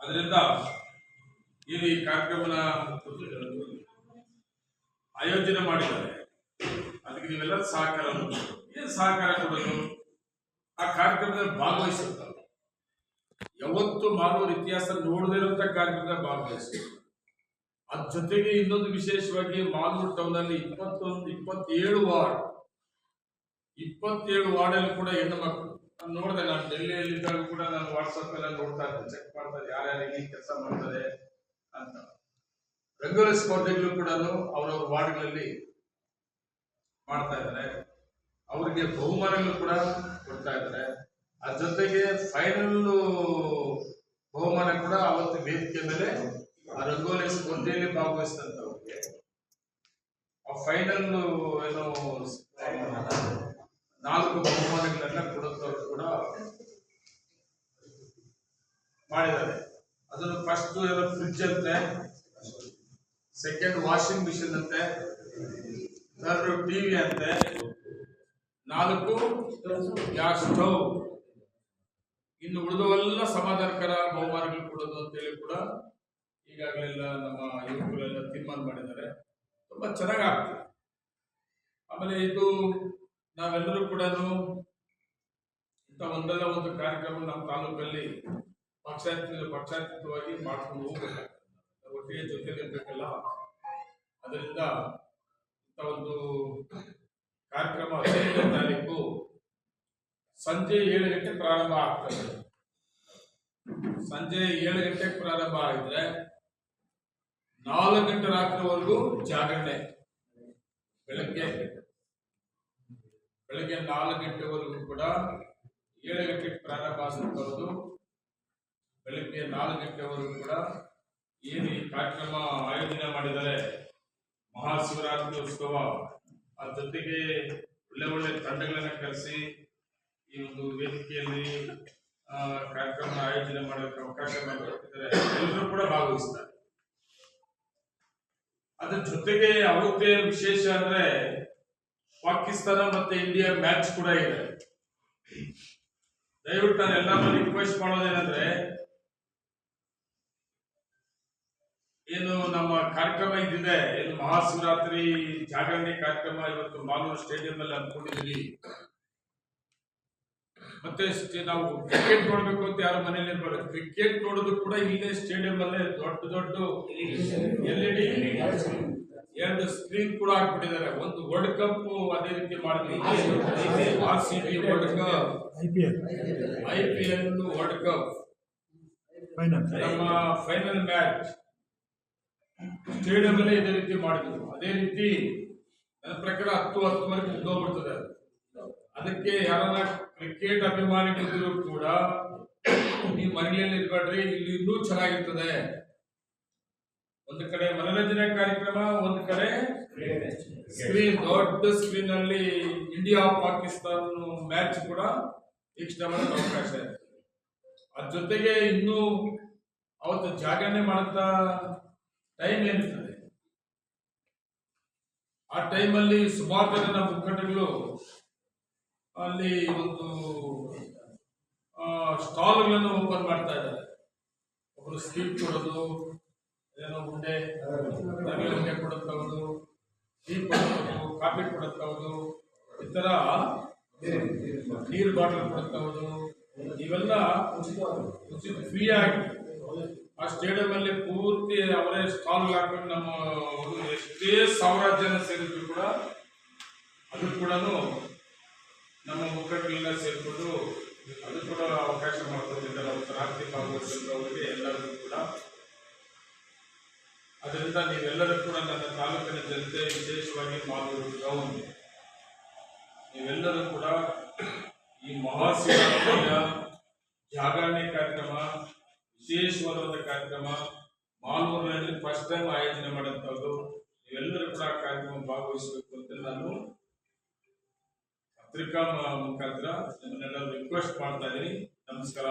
ಅದರಿಂದ ಏನು ಈ ಕಾರ್ಯಕ್ರಮನ ಆಯೋಜನೆ ಮಾಡಿದ್ದಾರೆ ಅದಕ್ಕೆ ನೀವೆಲ್ಲ ಸಹಕಾರ ಏನು ಸಹಕಾರ ಕೊಡೋದು ಆ ಕಾರ್ಯಕ್ರಮದಲ್ಲಿ ಭಾಗವಹಿಸುತ್ತಾರೆ. ಯಾವತ್ತು ಮಾಡುವ ಇತಿಹಾಸ ನೋಡದೇ ಇರುವಂತ ಕಾರ್ಯಕ್ರಮದಲ್ಲಿ ಭಾಗವಹಿಸುತ್ತಾರೆ. ಅದ್ರ ಜೊತೆಗೆ ಇನ್ನೊಂದು ವಿಶೇಷವಾಗಿ ಮಾಲೂರು ಟೌನ್ ಅಲ್ಲಿ ಇಪ್ಪತ್ತೊಂದು, ಇಪ್ಪತ್ತೇಳು ವಾರ್ಡ್. ಇಪ್ಪತ್ತೇಳು ವಾರ್ಡಲ್ಲಿ ಕೂಡ ಹೆಣ್ಣು ಮಕ್ಕಳು. ನೋಡಿದೆ, ನಾನು ಡೆಲ್ಲಿಯಲ್ಲಿ ಇದ್ದಾಗ ಕೂಡ ನಾನು ವಾಟ್ಸಪ್ ಎಲ್ಲ ನೋಡ್ತಾ ಇದ್ದೆ. ಚೆಕ್ ಮಾಡ್ತಾ ಇದ್ದೆ ಯಾರ್ಯಾರು ಹೇಗೆ ಕೆಲಸ ಮಾಡ್ತಾರೆ ಅಂತ. ರಂಗೋಲಿ ಸ್ಪರ್ಧೆಗಳು ಕೂಡ ಅವರವ್ರ ವಾರ್ಡ್ಗಳಲ್ಲಿ ಮಾಡ್ತಾ ಇದ್ದಾರೆ. ಅವರಿಗೆ ಬಹುಮಾನಗಳು ಕೂಡ ಕೊಡ್ತಾ ಇದ್ದಾರೆ. ಅದ್ರ ಜೊತೆಗೆ ಫೈನಲ್ ಬಹುಮಾನ ಕೂಡ ಅವತ್ತು ವೇದಿಕೆ ಮೇಲೆ ಆ ರಂಗೋಲಿ ಸ್ಪರ್ಧೆಯಲ್ಲಿ ಭಾಗವಹಿಸಿದಂಥವ್ರಿಗೆ ಆ ಫೈನಲ್ ಏನು ನಾಲ್ಕು ಬಹುಮಾನಗಳನ್ನ ಕೊಡುತ್ತವ್ರು ಕೂಡ ಮಾಡಿದ್ದಾರೆ. ಅದನ್ನು ಫಸ್ಟ್ ಏನೋ ಫ್ರಿಡ್ಜ್ ಅಂತೆ ಸೆಕೆಂಡ್ ವಾಷಿಂಗ್ ಮಿಷಿನ್ ಅಂತೆ ಥರ್ಡ್ ಟಿವಿ ಅಂತೆ, ನಾಲ್ಕು ಗ್ಯಾಸ್ ಸ್ಟವ್ ಇನ್ನು ಉಳಿದವೆಲ್ಲ ಸಮಾಧಾನಕರ ಬಹುಮಾನಗಳು ಕೊಡೋದು ಅಂತೇಳಿ ಕೂಡ ಈಗಾಗಲೆಲ್ಲ ನಮ್ಮ ಯುವಕರೆಲ್ಲ ತೀರ್ಮಾನ ಮಾಡಿದ್ದಾರೆ. ತುಂಬಾ ಚೆನ್ನಾಗಿ ಆಗ್ತದೆ ಆಮೇಲೆ ಇದು ನಾವೆಲ್ಲರೂ ಕೂಡ ಇಂಥ ಒಂದಲ್ಲ ಒಂದು ಕಾರ್ಯಕ್ರಮ ನಮ್ಮ ತಾಲೂಕಲ್ಲಿ ಪಕ್ಷಾತೀತ, ಪಕ್ಷಾತೀತವಾಗಿ ಮಾಡ್ಕೊಂಡು ಹೋಗ್ಬೇಕಾಗ್ತದೆ. ಒಟ್ಟಿಗೆ ಜೊತೆ ಇರ್ಬೇಕಲ್ಲ. ಅದರಿಂದ ಇಂಥ ಒಂದು ಕಾರ್ಯಕ್ರಮ ಹದಿನೈದನೇ ತಾರೀಕು ಸಂಜೆ ಏಳು ಗಂಟೆ ಪ್ರಾರಂಭ ಆಗ್ತದೆ. ಸಂಜೆ ಏಳು ಗಂಟೆಗೆ ಪ್ರಾರಂಭ ಆಗಿದ್ರೆ ನಾಲ್ಕು ಗಂಟೆ ರಾತ್ರಿವರೆಗೂ ಜಾಗರಣೆ. ಬೆಳಗ್ಗೆ. ಬೆಳಗ್ಗೆ ನಾಲ್ಕು ಗಂಟೆವರೆಗೂ ಕೂಡ ಏಳು ಗಂಟೆಗೆ ಪ್ರಾರಂಭ ಬರೋದು ಬೆಳಗ್ಗೆ ನಾಲ್ಕು ಗಂಟೆವರೆಗೂ ಕೂಡ ಏನು ಈ ಕಾರ್ಯಕ್ರಮ ಆಯೋಜನೆ ಮಾಡಿದ್ದಾರೆ. ಮಹಾಶಿವರಾತ್ರಿ ಉತ್ಸವ. ಅದ್ರ ಜೊತೆಗೆ ಒಳ್ಳೆ ಒಳ್ಳೆ ತಂಡಗಳನ್ನ ಕರೆಸಿ ಈ ಒಂದು ವೇದಿಕೆಯಲ್ಲಿ ಕಾರ್ಯಕ್ರಮ ಆಯೋಜನೆ ಮಾಡೋಕ್ಕೆ ಅವಕಾಶ ಮಾಡಿಕೊಟ್ಟಿದ್ದಾರೆ. ಎಲ್ಲರೂ ಕೂಡ ಭಾಗವಹಿಸ್ತಾರೆ. ಅದ್ರ ಜೊತೆಗೆ ಅವತ್ತೇ ವಿಶೇಷ ಅಂದ್ರೆ ಪಾಕಿಸ್ತಾನ ಮತ್ತೆ ಇಂಡಿಯಾ ಮ್ಯಾಚ್ ಕೂಡ ಇದೆ. ದಯವಿಟ್ಟು ನಾನು ಎಲ್ಲರನ್ನೂ ರಿಕ್ವೆಸ್ಟ್ ಮಾಡೋದೇನಂದ್ರೆ, ಏನು ನಮ್ಮ ಕಾರ್ಯಕ್ರಮ ಇದಿದೆ, ಏನು ಮಹಾಶಿವರಾತ್ರಿ ಜಾಗರಣೆ ಕಾರ್ಯಕ್ರಮ ಇವತ್ತು ಮಾಲೂರು ಸ್ಟೇಡಿಯಂ ಅಲ್ಲಿ ಹಮ್ಮಿಕೊಂಡಿದ್ದೀವಿ ಮತ್ತೆ ನಾವು ಕ್ರಿಕೆಟ್ ನೋಡ್ಬೇಕು ಅಂತ ಯಾರು ಮನೇಲಿ ಇರ್ಬಾರ್ದು. ಕ್ರಿಕೆಟ್ ನೋಡೋದು ಕೂಡ ಇಲ್ಲೇ ಸ್ಟೇಡಿಯಂ ಅಲ್ಲೇ ದೊಡ್ಡ ದೊಡ್ಡ ಎಲ್ ಇ ಡಿ ಎರಡು ಸ್ಕ್ರೀನ್ ಕೂಡ ಹಾಕ್ಬಿಟ್ಟಿದ್ದಾರೆ. ಒಂದು ವರ್ಲ್ಡ್ ಕಪ್ ಅದೇ ರೀತಿ ಮಾಡಿದ್ವಿ. R C B world cup I P L I P L world cup final ನಮ್ಮ ಫೈನಲ್ ಮ್ಯಾಚ್ ಸ್ಟೇಡಿಯಂ ಅಲ್ಲೇ ಇದೇ ರೀತಿ ಮಾಡಿದ್ವಿ ಅದೇ ರೀತಿ ನನ್ನ ಪ್ರಕಾರ ಹತ್ತು ಹತ್ತುವರೆಗೆ ಮುಗ್ದೋಗ್ಬಿಡ್ತದೆ. ಅದಕ್ಕೆ ಯಾರನ್ನ ಕ್ರಿಕೆಟ್ ಅಭಿಮಾನಿಗಳಿದ್ರು ಕೂಡ ನೀವು ಮನೆಯಲ್ಲಿ ಇರ್ಬೇಡ್ರಿ ಇಲ್ಲಿ ಇನ್ನೂ ಚೆನ್ನಾಗಿರ್ತದೆ. ಒಂದು ಕಡೆ ಮನೋರಂಜನೆ ಕಾರ್ಯಕ್ರಮ ಒಂದು ಕಡೆ ಸ್ಕ್ರೀನ್ ದೊಡ್ಡ ಸ್ಕ್ರೀನ್ ಅಲ್ಲಿ ಇಂಡಿಯಾ ಪಾಕಿಸ್ತಾನ ಮ್ಯಾಚ್ ಕೂಡ ವೀಕ್ಷಣೆ ಅವಕಾಶ ಇದೆ. ಅದ್ರ ಜೊತೆಗೆ ಇನ್ನು ಅವತ್ತು ಜಾಗರಣೆ ಮಾಡುತ್ತಾ ಟೈಮ್ ಏನಿರ್ತದೆ? ಆ ಟೈಮಲ್ಲಿ ಸುಮಾರು ಜನ ಮುಖಂಡಗಳು ಅಲ್ಲಿ ಒಂದು ಸ್ಟಾಲ್ಗಳನ್ನು ಓಪನ್ ಮಾಡ್ತಾ ಇದ್ದಾರೆ. ಒಬ್ಬರು ಸ್ವೀಟ್ ಕೊಡೋದು, ಏನೋ ಉಂಡೆ ಉಂಡೆ ಕೊಡುತ್ತವುದು ಟೀ ಕೊಡುತ್ತವುದು ಕಾಫಿ ಹೌದು ಈ ಥರ ನೀರು ಬಾಟಲ್ ಹೌದು ಇವೆಲ್ಲ ಫ್ರೀ ಆಗಿ ಆ ಸ್ಟೇಡಿಯಂ ಅಲ್ಲಿ ಪೂರ್ತಿ ಅವರೇ ಸ್ಟಾಲ್ ಹಾಕೊಂಡು ನಮ್ಮ ಎಷ್ಟೇ ಸಾವಿರಾರು ಜನ ಸೇರಿದ್ರು ಕೂಡ, ಅದು ಕೂಡ ನಮ್ಮ ಮುಖಂಡರೆಲ್ಲ ಸೇರಿಕೊಂಡು ಅದು ಕೂಡ ಅವಕಾಶ ಮಾಡ್ಕೊಟ್ಟಿದ್ದಾರೆ ಅವತ್ತು ರಾತ್ರಿ ಭಾಗವಹಿಸಿದವರಿಗೆ ಎಲ್ಲರಿಗೂ ಕೂಡ. ಅದರಿಂದ ನೀವೆಲ್ಲರೂ ಕೂಡ ನನ್ನ ತಾಲೂಕಿನ ಜನತೆ ವಿಶೇಷವಾಗಿ ಮಾಲೂರು ಟೌನ್ ನೀವೆಲ್ಲರೂ ಕೂಡ ಈ ಮಹಾಶಿವರಾತ್ರಿಯ ಜಾಗರಣೆ ಕಾರ್ಯಕ್ರಮ ವಿಶೇಷವಾದ ಕಾರ್ಯಕ್ರಮ, ಮಾಲೂರಿನಲ್ಲಿ ಫಸ್ಟ್ ಟೈಮ್ ಆಯೋಜನೆ ಮಾಡುವಂಥದ್ದು ನೀವೆಲ್ಲರೂ ಕೂಡ ಕಾರ್ಯಕ್ರಮ ಭಾಗವಹಿಸಬೇಕು ಅಂತ ನಾನು ಪತ್ರಿಕಾ ಮುಖಾಂತರ ನಿಮ್ಮನ್ನೆಲ್ಲ ರಿಕ್ವೆಸ್ಟ್ ಮಾಡ್ತಾ ಇದ್ದೀನಿ. ನಮಸ್ಕಾರ.